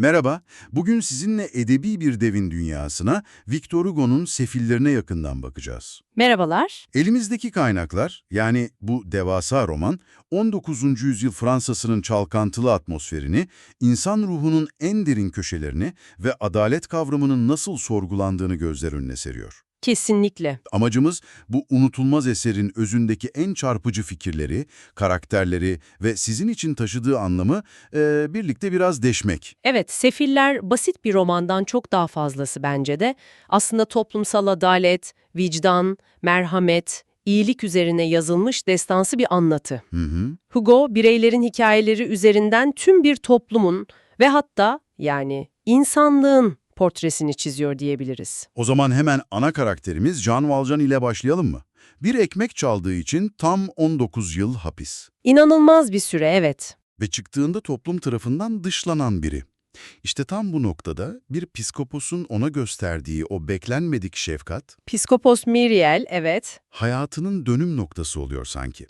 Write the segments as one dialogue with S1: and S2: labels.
S1: Merhaba, bugün sizinle edebi bir devin dünyasına, Victor Hugo'nun Sefillerine yakından bakacağız.
S2: Merhabalar.
S1: Elimizdeki kaynaklar, yani bu devasa roman, 19. yüzyıl Fransa'sının çalkantılı atmosferini, insan ruhunun en derin köşelerini ve adalet kavramının nasıl sorgulandığını gözler önüne seriyor.
S2: Kesinlikle.
S1: Amacımız bu unutulmaz eserin özündeki en çarpıcı fikirleri, karakterleri ve sizin için taşıdığı anlamı eee, birlikte biraz deşmek.
S2: Evet, Sefiller basit bir romandan çok daha fazlası bence de. Aslında toplumsal adalet, vicdan, merhamet, iyilik üzerine yazılmış destansı bir anlatı.
S1: Hı hı.
S2: Hugo, bireylerin hikayeleri üzerinden tüm bir toplumun ve hatta yani insanlığın portresini çiziyor diyebiliriz.
S1: O zaman hemen ana karakterimiz Can Valcan ile başlayalım mı? Bir ekmek çaldığı için tam 19 yıl hapis.
S2: İnanılmaz bir süre, evet.
S1: Ve çıktığında toplum tarafından dışlanan biri. İşte tam bu noktada bir psikoposun ona gösterdiği o beklenmedik şefkat,
S2: Piskopos Miriel, evet.
S1: hayatının dönüm noktası oluyor sanki.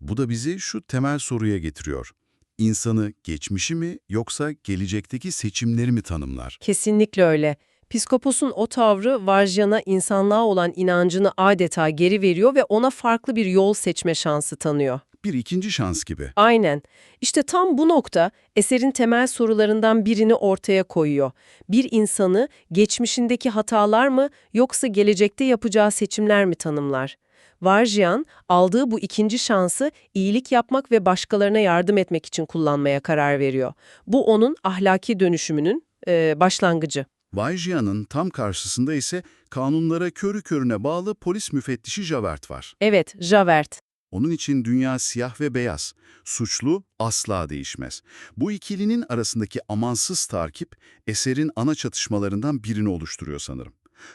S1: Bu da bizi şu temel soruya getiriyor. İnsanı geçmişi mi yoksa gelecekteki seçimleri mi tanımlar?
S2: Kesinlikle öyle. Piskopos'un o tavrı Varjan'a insanlığa olan inancını adeta geri veriyor ve ona farklı bir yol seçme şansı tanıyor.
S1: Bir ikinci şans gibi.
S2: Aynen. İşte tam bu nokta eserin temel sorularından birini ortaya koyuyor. Bir insanı geçmişindeki hatalar mı yoksa gelecekte yapacağı seçimler mi tanımlar? Varjan aldığı bu ikinci şansı iyilik yapmak ve başkalarına yardım etmek için kullanmaya karar veriyor. Bu onun ahlaki dönüşümünün e, başlangıcı.
S1: Vajya'nın tam karşısında ise kanunlara körü körüne bağlı polis müfettişi Javert var.
S2: Evet, Javert.
S1: Onun için dünya siyah ve beyaz, suçlu asla değişmez. Bu ikilinin arasındaki amansız takip eserin ana çatışmalarından birini oluşturuyor sanırım.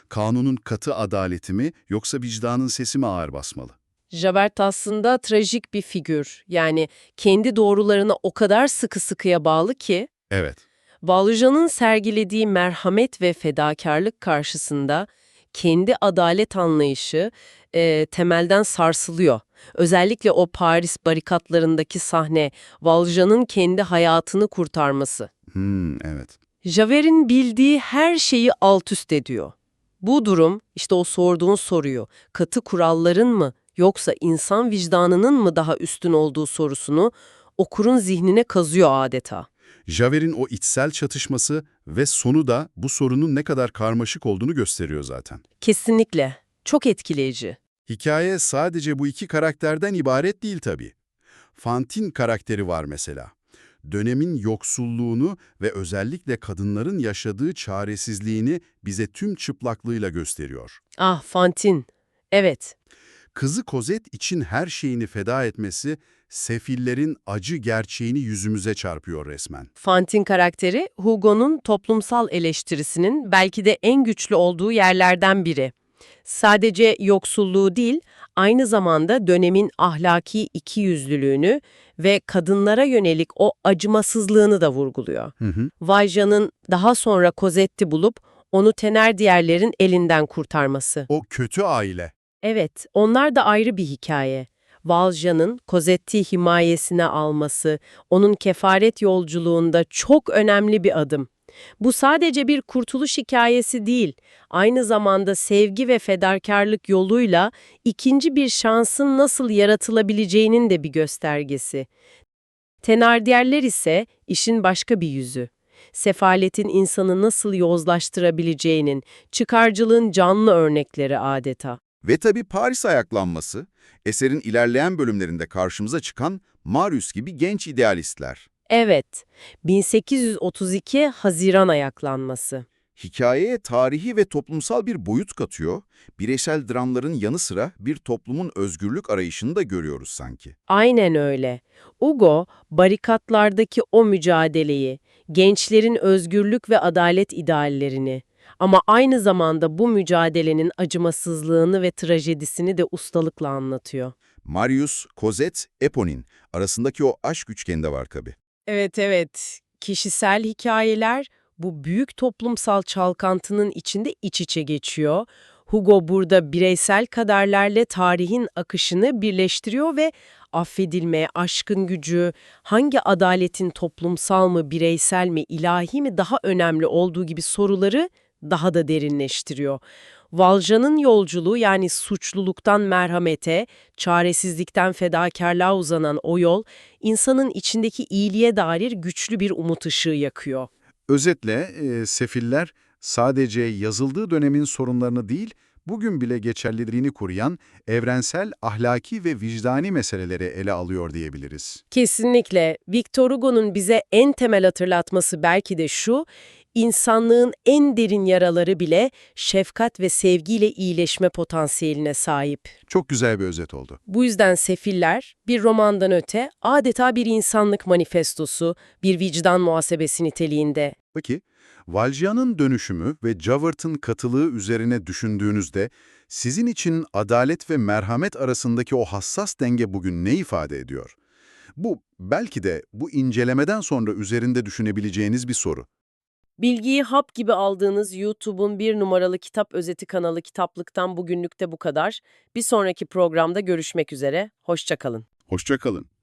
S1: Kanunun katı adaleti mi yoksa vicdanın sesi mi ağır basmalı?
S2: Javert aslında trajik bir figür. Yani kendi doğrularına o kadar sıkı sıkıya bağlı ki
S1: Evet.
S2: Valjean'ın sergilediği merhamet ve fedakarlık karşısında kendi adalet anlayışı e, temelden sarsılıyor. Özellikle o Paris barikatlarındaki sahne, Valjean'ın kendi hayatını kurtarması.
S1: Hmm, evet.
S2: Javert'in bildiği her şeyi alt üst ediyor. Bu durum, işte o sorduğun soruyu, katı kuralların mı yoksa insan vicdanının mı daha üstün olduğu sorusunu okurun zihnine kazıyor adeta.
S1: Javert'in o içsel çatışması ve sonu da bu sorunun ne kadar karmaşık olduğunu gösteriyor zaten.
S2: Kesinlikle. Çok etkileyici.
S1: Hikaye sadece bu iki karakterden ibaret değil tabii. Fantine karakteri var mesela. Dönemin yoksulluğunu ve özellikle kadınların yaşadığı çaresizliğini bize tüm çıplaklığıyla gösteriyor.
S2: Ah, Fantine. Evet.
S1: Kızı Kozet için her şeyini feda etmesi, sefillerin acı gerçeğini yüzümüze çarpıyor resmen.
S2: Fantine karakteri Hugo'nun toplumsal eleştirisinin belki de en güçlü olduğu yerlerden biri. Sadece yoksulluğu değil, aynı zamanda dönemin ahlaki ikiyüzlülüğünü ve kadınlara yönelik o acımasızlığını da vurguluyor. Valjean'ın daha sonra Cosette'i bulup onu Thenardier'lerin elinden kurtarması.
S1: O kötü aile.
S2: Evet, onlar da ayrı bir hikaye. Valjean'ın Cosette'i himayesine alması, onun kefaret yolculuğunda çok önemli bir adım. Bu sadece bir kurtuluş hikayesi değil, aynı zamanda sevgi ve fedakarlık yoluyla ikinci bir şansın nasıl yaratılabileceğinin de bir göstergesi. Tenardiyerler ise işin başka bir yüzü. Sefaletin insanı nasıl yozlaştırabileceğinin, çıkarcılığın canlı örnekleri adeta.
S3: Ve tabii Paris ayaklanması, eserin ilerleyen bölümlerinde karşımıza çıkan Marius gibi genç idealistler.
S2: Evet, 1832 Haziran ayaklanması.
S3: Hikayeye tarihi ve toplumsal bir boyut katıyor, bireysel dramların yanı sıra bir toplumun özgürlük arayışını da görüyoruz sanki.
S2: Aynen öyle. Hugo, barikatlardaki o mücadeleyi, gençlerin özgürlük ve adalet ideallerini ama aynı zamanda bu mücadelenin acımasızlığını ve trajedisini de ustalıkla anlatıyor.
S3: Marius, Cosette, Eponine arasındaki o aşk üçgeni de var tabii.
S2: Evet evet. Kişisel hikayeler bu büyük toplumsal çalkantının içinde iç içe geçiyor. Hugo burada bireysel kaderlerle tarihin akışını birleştiriyor ve affedilme, aşkın gücü, hangi adaletin toplumsal mı, bireysel mi, ilahi mi daha önemli olduğu gibi soruları daha da derinleştiriyor. Valjean'ın yolculuğu yani suçluluktan merhamete, çaresizlikten fedakarlığa uzanan o yol, insanın içindeki iyiliğe dair güçlü bir umut ışığı yakıyor.
S1: Özetle e, sefiller sadece yazıldığı dönemin sorunlarını değil, bugün bile geçerliliğini koruyan evrensel ahlaki ve vicdani meseleleri ele alıyor diyebiliriz.
S2: Kesinlikle. Victor Hugo'nun bize en temel hatırlatması belki de şu, insanlığın en derin yaraları bile şefkat ve sevgiyle iyileşme potansiyeline sahip.
S1: Çok güzel bir özet oldu.
S2: Bu yüzden Sefiller, bir romandan öte adeta bir insanlık manifestosu, bir vicdan muhasebesi niteliğinde.
S1: Peki, Valjean'ın dönüşümü ve Javert'ın katılığı üzerine düşündüğünüzde sizin için adalet ve merhamet arasındaki o hassas denge bugün ne ifade ediyor? Bu belki de bu incelemeden sonra üzerinde düşünebileceğiniz bir soru.
S2: Bilgiyi hap gibi aldığınız YouTube'un bir numaralı kitap özeti kanalı Kitaplık'tan bugünlükte bu kadar. Bir sonraki programda görüşmek üzere, hoşçakalın.
S1: Hoşça kalın.